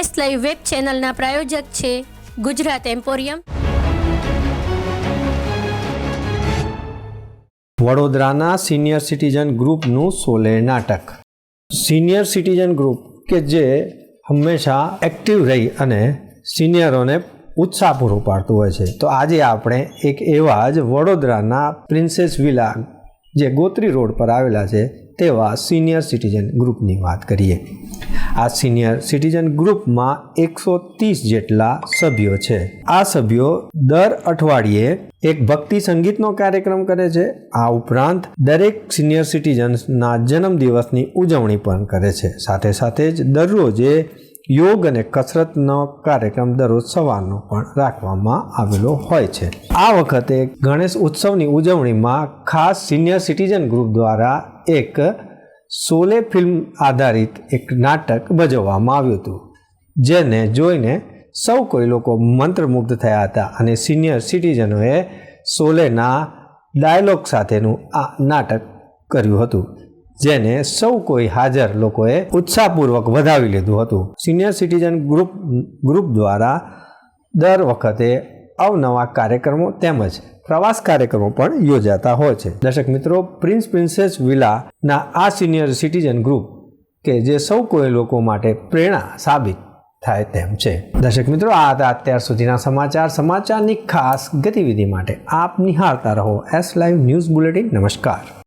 S live web ચેનલના પ્રાયોજક છે ગુજરાત એમ્પોરિયમ. વડોદરાના સિનિયર સિટીઝન ગ્રુપનું સોલે નાટક. સિનિયર સિટીઝન ગ્રુપ કે જે હંમેશા એક્ટિવ રહી અને સિનિયરોને ઉત્સાહ પૂરો પાડતું હોય છે. તો આજે આપણે એક એવા જ વડોદરાના પ્રિન્સેસ વિલા જે ગોત્રી રોડ પર આવેલા છે તેવા સિનિયર સિટીઝન ગ્રુપની વાત કરીએ. આ સિનિયર સિટીઝન ગ્રુપમાં એકસો ત્રીસ જેટલા સભ્યો છે. આ સભ્યો દર અઠવાડિયે એક ભક્તિ સંગીતનો કાર્યક્રમ કરે છે. આ ઉપરાંત દરેક સિનિયર સિટીઝન્સના જન્મદિવસની ઉજવણી પણ કરે છે. સાથે સાથે જ દરરોજે યોગ અને કસરતનો કાર્યક્રમ દરરોજ સવારનો પણ રાખવામાં આવેલો હોય છે. આ વખતે ગણેશ ઉત્સવની ઉજવણીમાં ખાસ સિનિયર સિટીઝન ગ્રુપ દ્વારા એક સોલે ફિલ્મ આધારિત એક નાટક ભજવવામાં આવ્યું હતું, જેને જોઈને સૌ કોઈ લોકો મંત્રમુગ્ધ થયા હતા અને સિનિયર સિટીઝનોએ સોલેના ડાયલોગ સાથેનું આ નાટક કર્યું હતું, જેને સૌ કોઈ હાજર લોકોએ ઉત્સાહપૂર્વક વધાવી લીધું હતું. સિનિયર સિટીઝન ગ્રુપ ગ્રુપ દ્વારા દર વખતે અવનવા કાર્યક્રમો તેમજ પ્રવાસ કાર્યક્રમો પણ યોજાતા હોય છે. દર્શક મિત્રો, પ્રિન્સ પ્રિન્સેસ વિલાના આ સિનિયર સિટીઝન ગ્રુપ કે જે સૌ કોઈ લોકો માટે પ્રેરણા સાબિત થાય તેમ છે. દર્શક મિત્રો, આ હતા અત્યાર સુધીના સમાચાર. સમાચારની ખાસ ગતિવિધિ માટે આપ નિહાળતા રહો એસ લાઈવ ન્યૂઝ બુલેટિન નમસ્કાર.